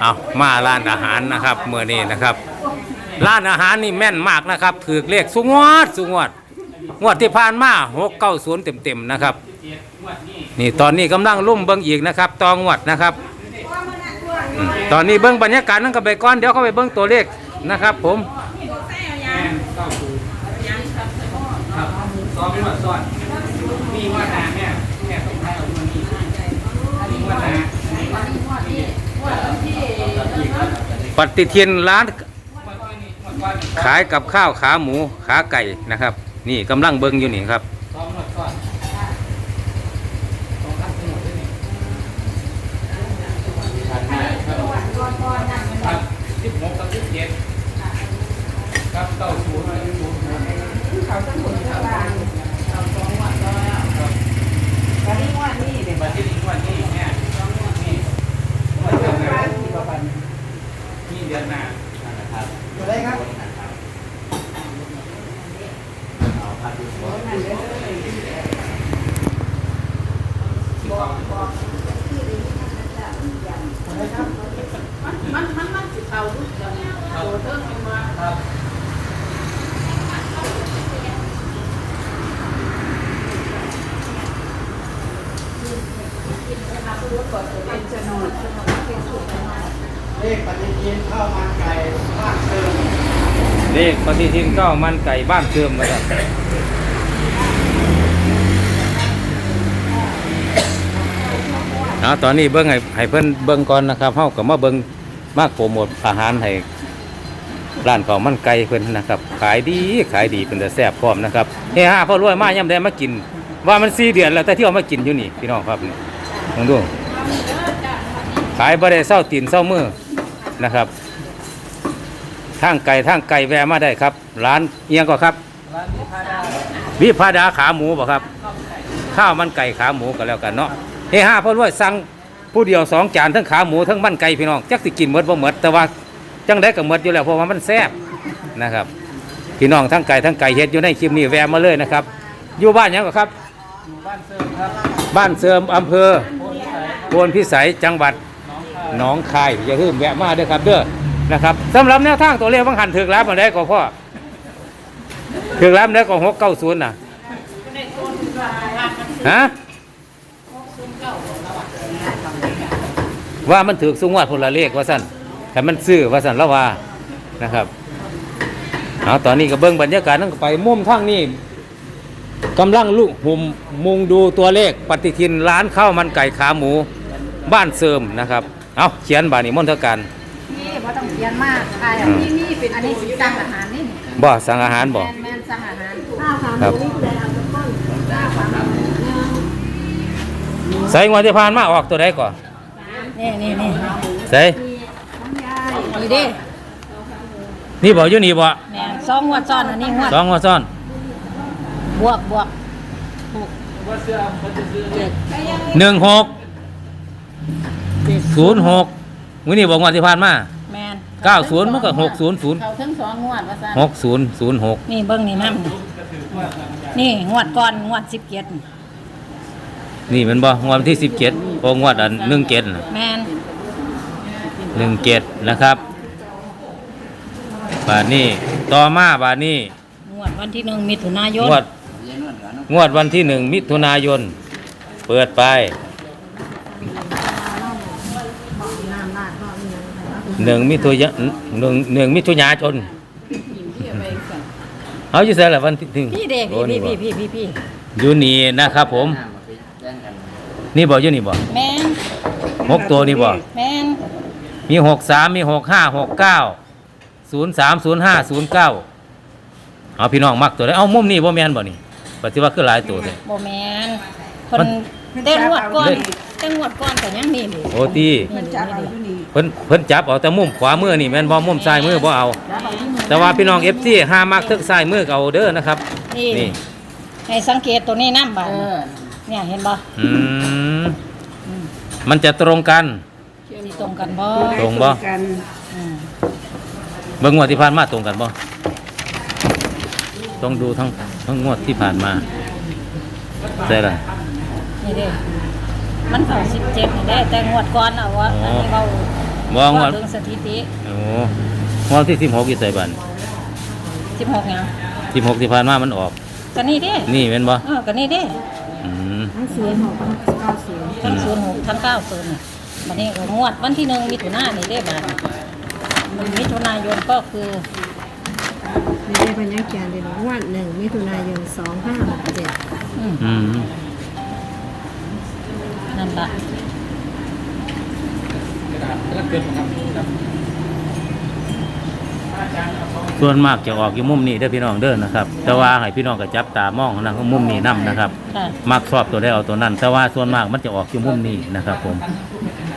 เอามาร้านอาหารนะครับเมื่อนี้นะครับร้านอาหารนี่แม่นมากนะครับถือเลขสุงวดสุงวดงวดที่ผ่านมาหกเก้าศูนย์เต็มๆนะครับ นี่ตอนนี้กำลังลุ่มเบิ้งอีกนะครับตองวดนะครับ ตอนนี้เบิ้งบรรยากาศนั่นก็ไปก่อนเดี๋ยวเข้าไปเบิ้งตัวเลขนะครับ ผมซ้อมไม่หมดซ้อนมีว่านาแม่แม่ต้องให้เอาเงินนี่มีว่านา ปฏิทินร้านขายกับข้าวขาหมูขาไก่นะครับ นี่กำลังเบิ้งอยู่นี่ครับซ้อมหมดซ้อนสองพันทั้งหมดเลยนี่ครับสิบหกกับสิบเจ็ดครับเก้าศูนย์อะไรศูนย์เขาทั้งหมดครับเขาสองวันแล้วครับ วันนี้ว่านี่เด็ก บัตรที่หนึ่งวันนี้เนี่ยนี่วันเดือนหน้านี่เดือนหน้านะครับ อะไรครับ มันมันมันสิเขาลูกเดียวเนี่ยโตเทิงมันมา ครับ เลขปฏิทินข้าวมันไก่บ้านเติมเลขปฏิทินก็มันไก่บ้านเติมนะครับเอาตอนนี้เบิ้งให้ให้เพิ่นเบิ้งก่อนนะครับเฮาก็มาเบิ้งมากโปรโมทอาหารให้ร้านข้าวมันไก่เพิ่นนะครับ ขายดีขายดีเป็นแต่แซ่บพร้อมนะครับเฮ้ยฮาพ่อรวยมาย่ำได้มากิน ว่ามัน4เดือนแล้วแต่ที่เอามากินอยู่นี่พี่น้องครับนี่ ลองดูขายบ่ได้เศร้าตีนเศร้ามือนะครับทางไก่ทางไก่แวะมาได้ครับ ร้านเอียงก็ครับร้านนี้พาดาวิพาดาขาหมูบ่ครับ ข้าวมันไก่ขาหมูก็แล้วกันเนาะเฮ้ห้าพ่อรวยสั่งผู้เดียวสองจานทั้งขาหมูทั้งมันไก่พี่น้องจักสิกินหมดบ่หมดแต่ว่าจังได้ก็หมดอยู่แล้วเพราะว่ามันแซ่บนะครับพี่น้องทั้งไก่ทั้งไก่เฮ็ดอยู่ในคลิปนี้แวะมาเลยนะครับ อยู่บ้านหยังก็ครับอยู่บ้านเสริมครับบ้านเสริมอำเภอ โพนพิสัยจังหวัดน้องคายหนองคายอย่าลืมแวะมาเด้อครับเด้อนะครับสำหรับแนวทางตัวเลขบางหันถึกแล้วมาได้ก็พ่อถึกแล้วมาได้ก็หกเก้าศูนย์น่ะฮะว่ามันถือสูงวัดพลเลขว่าสั่นแต่มันซื้อว่าสั่นแล้วว่านะครับเอาตอนนี้ก็เบิ้งบรรยากาศนั่งไปมุมทางนี้กำลังลุกหุมมุงดูตัวเลขปฏิทินร้านข้าวมันไก่ขาหมู บ้านเสริมนะครับ เอาเขียนบานี่มนทการนี่ว่าต้องเขียนมากใช่นี่นี่เป็นอันนี้สิสั่งอาหารนี่บ่สั่งอาหารบ่แมนแมนสั่งอาหารข้าวขาครับใส่งวดที่ผ่านมาออกตัวใดก่อนนี่นี่นี่ใส่นี่ดินี่บ่อยู่นี่บ่แมนสองงวดซ้อนอันนี้งวดสองงวดซ้อนบวกบวกว่าเสื้อมันจะซื้อ เลขหนึ่งหกศูนย์หกมื้อนี้บอกงวดที่ผ่านมา แมนเก้าศูนย์มันก็หกศูนย์ศูนย์ เขาทั้งสองงวดว่าซั่นหกศูนย์ศูนย์หกนี่เบิ่งนี่มั่งนี่งวดก่อนงวดสิบเกียรนี่มันบ่งวดวันที่สิบเจ็ดโองวดอันหนึ่งเจ็ดแมนหนึ่งเจ็ดนะครับบาทนี้ต่อมาบาทนี้งวดวันที่หนึ่งมิถุนายนงวดงวดวันที่หนึ่งมิถุนายน เปิดไป หนึ่งมิถุยะหนึ่งหนึ่งมิถุนายนเอาอยู่ใส่ละวันที่หนึ่งพี่เด็กพี่พี่พี่พี่พี่อยู่นี่นะครับผม นี่บอกอยู่นี่บอกแมนหกตัวนี่บอกแมนมีหกสามมีหกห้าหกเก้าศูนย์สามศูนย์ห้าศูนย์เก้าเอาพี่น้องมักตัวได้เอามุมนี่บ่แมนบ่นี่ปฏิว่าคือหลายตัวเลยโบแมนคนเต้นงวดก่อนเต้นงวดก่อนแต่ยังนี่นี่โอ้ตีมันจับ เอาอยู่นี่เพิ่นเพิ่นจับเอาแต่มุมขวามือนี่แม่นบ่มุมซ้ายมือบ่เอา แล้วเอาที่มือแต่ว่าพี่น้อง FC ห้ามมักทึกซ้ายมือก็เอาเด้อนะครับ นี่นี่ ให้สังเกตตัวนี้น้ำบาดเนี่ยเห็นบ่อืมมันจะตรงกันสิตรงกันบ่ตรงบ่ กันอืมเบิ่งงวดที่ผ่านมาตรงกันบ่ต้องดูทั้งทั้งงวดที่ผ่านมาได้ละนี่เด้ มันเข้าสิบเจ็ดนี่เด้แต่งวดก่อนเอาวะอันนี้เราบบ่งวดถึงสถิติโอ้งวดที่16อยู่ไสบัน16ยัง16ที่ผ่านมามันออก ก็นี่เด้นี่แม่นบ่เออก็นี่เด้อืม ทั้งศูนย์หกทั้งเก้าศูนย์ทั้งศูนย์หกทั้งเก้าศูนย์นี่บัดนี้ก็งวดวันที่หนึ่งมิถุนายนนี่ได้บาทมันมิถุนายนก็คือมีได้พันยังเขียนเลยงวดหนึ่งมิถุนายนสองห้าหกเจ็ดอืมอืม นั่นละกระดาษแล้วเกินครับครับส่วนมากจะออกอยู่มุมนี้เด้อพี่น้องเด้อนะครับ แต่ว่าให้พี่น้องก็จับตามองนะมุมนี้นํนะครับค่ะมักชอบตัวได้เอาตัวนั้น แต่ว่าส่วนมากมันจะออกอยู่มุมนี้นะครับ ผม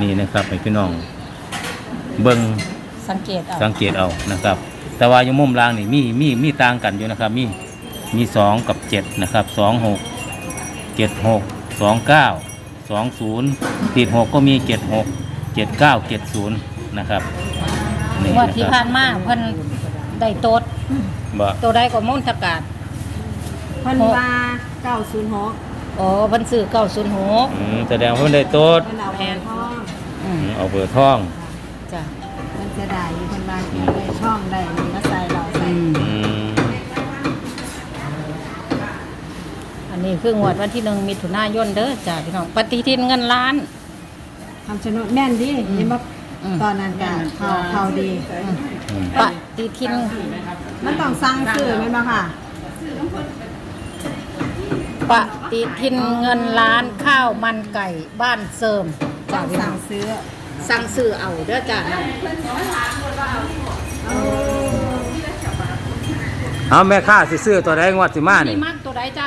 นี่นะครับให้พี่น้องเบิ่งสังเกตเอาสังเกตเอานะครับ แต่ว่าอยู่มุมล่างนี่มีมีมีต่างกันอยู่นะครับ มีมีสองกับเจ็ดนะครับสองหกเจ็ดหกสองเก้า สองศูนย์ติดหกก็มีเจ็ดหกเจ็ดเก้าเจ็ดศูนย์นะครับนี่งวดนะที่ครัผ่าบนมาเพิ่นได้โตดบ่ตัวใดก็มุ่นทกาศพันวาเก้าศูนย์หกอ๋อเพิ่นซื้อเก้าศูนย์หกอืมแสดงว่าเพิ่นได้โต๊ดพันเอาแพนพ่ออืมอืมเอาเบอร์ท่อง จ้ะมันจะได้อยู่พันวาเขียนได้ช่องได้ นนี้คืองวดวันที่หนึ่งมิถุนายนเด้อจ้ะพี่น้องปฏิทินเงินล้าน คำชะโนดแม่นดิเห็นว่าอืม ตอนนั้นก็เขาเขาดีอืมปฏิทิน มันต้องสั่งซื้อไหมบ้างค่ะ ปฏิทินเงินล้านข้าวมันไก่บ้านเสริมต้จ้ะองพี่น้สั่องงซื้อสั่งซื้อเอาเด้อจ้ะเอาแม่ค้าสิซื้อตัวใดงวดสิมานี่นี่มักตัวใดจ้ะ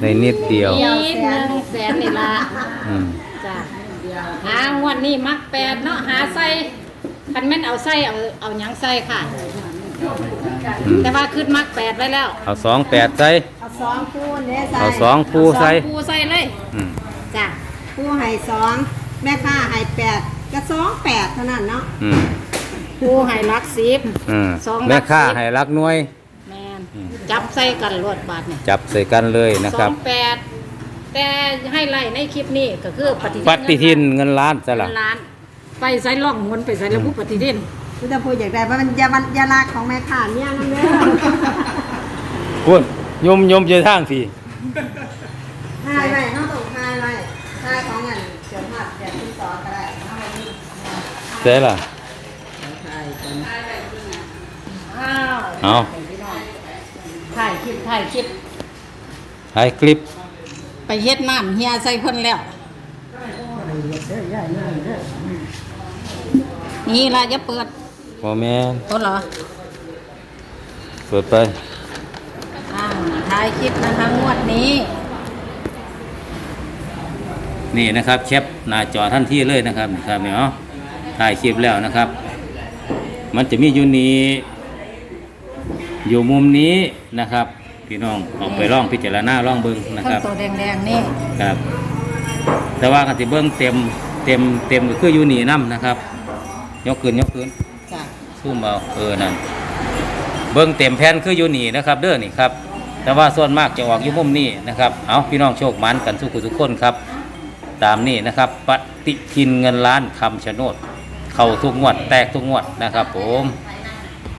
ในนิดเดียวนิดหนึ่งแสนนี่ละอืมจ้ะหางวดนี้มักแปดเนาะหาใส่คันแม่นเอาใส่เอาเอาหยังใส่ค่ะ อืมแต่ว่าขึ้นมักแปดไว้แล้วเอาสองแปดใส่เอาสองคู่เนี่ยใส่เอาสองปูใส่สองปูใส่เลยอืมจ้ะคู่ให้สองแม่ค้าให้แปดก็สองแปดเท่านั้นเนาะอืมปูให้รักสิบ อืมสองแม่ค้าหลักสิบ ให้รักหน่วยแมน จับใส่กันรวดบาทเนี่ยจับใส่กันเลยนะสคอรับ งแปดแต่ให้ไล่ในคลิปนี้ก็คือปฏิปฏิทินเงินล้านซะเงิละนล้าน ไปใส่ล่องหวนไปใส่ระบุปฏิทินคุณจะพูดอยากได้ว่ามันยาบันยาลากของแม่ค้าเนี่ยนั่นเด้อพุ่นยมยมเจอทางสิทายไว้เขาต้องทายไว้ทายของเงินเฉียนหัดแบบที่สอนก็ได้เอาไว้นี่เจ๊ล่ะอ้าวเอา ถ่ายคลิปถ่ายคลิป ถ่ายคลิป ไปเฮ็ดน้ำเฮียใส่เพิ่นแล้ว นี่ล่ะจะเปิดบอแม่นต้นเหรอเปิดไปอ่าถ่ายคลิปนะคะงวดนี้ นี่นะครับแคปหน้าจอท่านที่เลยนะครับนี่ครับเนี่ยเนาะถ่ายคลิปแล้วนะครับ มันจะมีอยู่นี้ อยู่มุมนี้นะครับ พี่น้องออกไปร่องพิจารณาร่องเบิ้งนะคทั้รังบตัวแดงๆนี่ครับ แต่ว่ากันสิเบิ้งเต็มเต็มเต็มก็คืออยู่นี่น้ำนะครับ ยกขึ้นยกขึ้น จ้ะซูมเอาเออนั่นเบิ้งเต็มแผ่นคืออยู่นี่นะครับ เด้อนี่ครับ แต่ว่าส่วนมากจะออกอยู่มุมนี้นะครับเอาพี่น้องโชคหมันกันสุขุทุกคนครับ ตามนี้นะครับ ปฏิทินเงินล้านคำชะโนด เข้าทุกงวดแตกทุกงวดนะครับ ผมให้